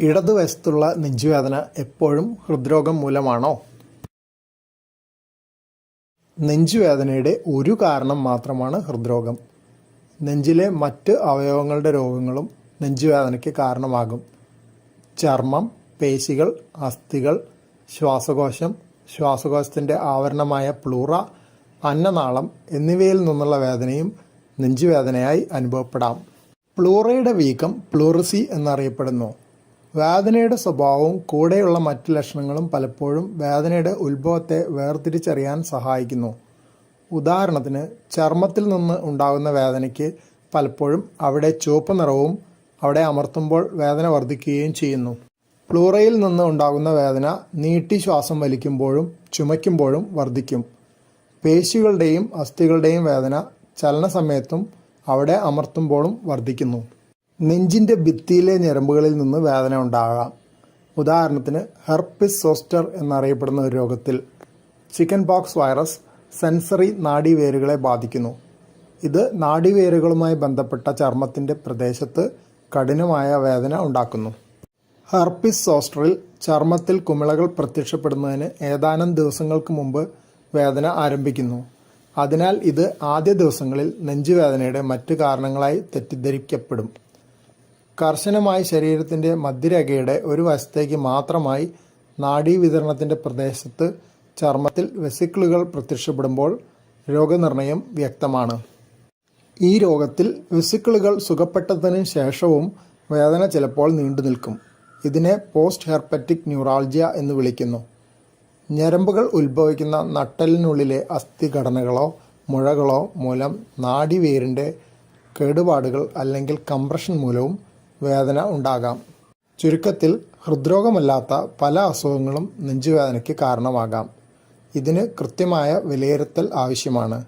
ഇടതുവശത്തുള്ള നെഞ്ചുവേദന എപ്പോഴും ഹൃദ്രോഗം മൂലമാണോ? നെഞ്ചുവേദനയുടെ ഒരു കാരണം മാത്രമാണ് ഹൃദ്രോഗം. നെഞ്ചിലെ മറ്റ് അവയവങ്ങളുടെ രോഗങ്ങളും നെഞ്ചുവേദനയ്ക്ക് കാരണമാകും. ചർമ്മം പേശികൾ അസ്ഥികൾ ശ്വാസകോശം ശ്വാസകോശത്തിന്റെ ആവരണമായ പ്ലൂറ അന്നനാളം എന്നിവയിൽ നിന്നുള്ള വേദനയും നെഞ്ചുവേദനയായി അനുഭവപ്പെടാം. പ്ലൂറയുടെ വീക്കം പ്ലൂറിസി എന്നറിയപ്പെടുന്നു. വേദനയുടെ സ്വഭാവവും കൂടെയുള്ള മറ്റ് ലക്ഷണങ്ങളും പലപ്പോഴും വേദനയുടെ ഉത്ഭവത്തെ വേർതിരിച്ചറിയാൻ സഹായിക്കുന്നു. ഉദാഹരണത്തിന് ചർമ്മത്തിൽ നിന്ന് ഉണ്ടാകുന്ന വേദനയ്ക്ക് പലപ്പോഴും അവിടെ ചുവപ്പ് നിറവും അവിടെ അമർത്തുമ്പോൾ വേദന വർദ്ധിക്കുകയും ചെയ്യുന്നു. പ്ലൂറയിൽ നിന്ന് ഉണ്ടാകുന്ന വേദന നീട്ടി ശ്വാസം വലിക്കുമ്പോഴും ചുമയ്ക്കുമ്പോഴും വർദ്ധിക്കും. പേശികളുടെയും അസ്ഥികളുടെയും വേദന ചലന സമയത്തും അവിടെ അമർത്തുമ്പോഴും വർദ്ധിക്കുന്നു. നെഞ്ചിന്റെ ഭിത്തിയിലെ ഞരമ്പുകളിൽ നിന്ന് വേദന ഉണ്ടാകാം. ഉദാഹരണത്തിന് ഹെർപ്പിസ് സോസ്റ്റർ എന്നറിയപ്പെടുന്ന ഒരു രോഗത്തിൽ ചിക്കൻ പോക്സ് വൈറസ് സെൻസറി നാഡീവേരുകളെ ബാധിക്കുന്നു. ഇത് നാഡീവേരുകളുമായി ബന്ധപ്പെട്ട ചർമ്മത്തിന്റെ പ്രദേശത്ത് കഠിനമായ വേദന ഉണ്ടാക്കുന്നു. ഹെർപ്പിസ് സോസ്റ്ററിൽ ചർമ്മത്തിൽ കുമിളകൾ പ്രത്യക്ഷപ്പെടുന്നതിന് ഏതാനും ദിവസങ്ങൾക്ക് മുമ്പ് വേദന ആരംഭിക്കുന്നു. അതിനാൽ ഇത് ആദ്യ ദിവസങ്ങളിൽ നെഞ്ചുവേദനയുടെ മറ്റു കാരണങ്ങളായി തെറ്റിദ്ധരിക്കപ്പെടും. കർശനമായി ശരീരത്തിന്റെ മധ്യരേഖയുടെ ഒരു വശത്തേക്ക് മാത്രമായി നാഡീവിതരണത്തിന്റെ പ്രദേശത്ത് ചർമ്മത്തിൽ വെസിക്കിളുകൾ പ്രത്യക്ഷപ്പെടുമ്പോൾ രോഗനിർണയം വ്യക്തമാണ്. ഈ രോഗത്തിൽ വെസിക്കിളുകൾ സുഖപ്പെട്ടതിന് ശേഷവും വേദന ചിലപ്പോൾ നീണ്ടു നിൽക്കും. ഇതിനെ പോസ്റ്റ് ഹെർപ്പറ്റിക് ന്യൂറാൾജിയ എന്ന് വിളിക്കുന്നു. ഞരമ്പുകൾ ഉത്ഭവിക്കുന്ന നട്ടലിനുള്ളിലെ അസ്ഥിഘടനകളോ മുഴകളോ മൂലം നാഡിവേരിന്റെ കേടുപാടുകൾ അല്ലെങ്കിൽ കംപ്രഷൻ മൂലവും വേദന ഉണ്ടാകാം. ചുരുക്കത്തിൽ ഹൃദ്രോഗമല്ലാത്ത പല അസുഖങ്ങളും നെഞ്ചുവേദനയ്ക്ക് കാരണമാകാം. ഇതിന് കൃത്യമായ വിലയിരുത്തൽ ആവശ്യമാണ്.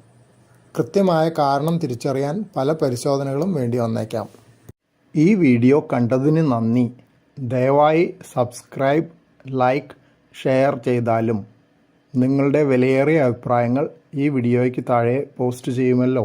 കൃത്യമായ കാരണം തിരിച്ചറിയാൻ പല പരിശോധനകളും വേണ്ടി വന്നേക്കാം. ഈ വീഡിയോ കണ്ടതിന് നന്ദി. ദയവായി സബ്സ്ക്രൈബ് ലൈക്ക് ഷെയർ ചെയ്താലും നിങ്ങളുടെ വിലയേറിയ അഭിപ്രായങ്ങൾ ഈ വീഡിയോയ്ക്ക് താഴെ പോസ്റ്റ് ചെയ്യുമല്ലോ.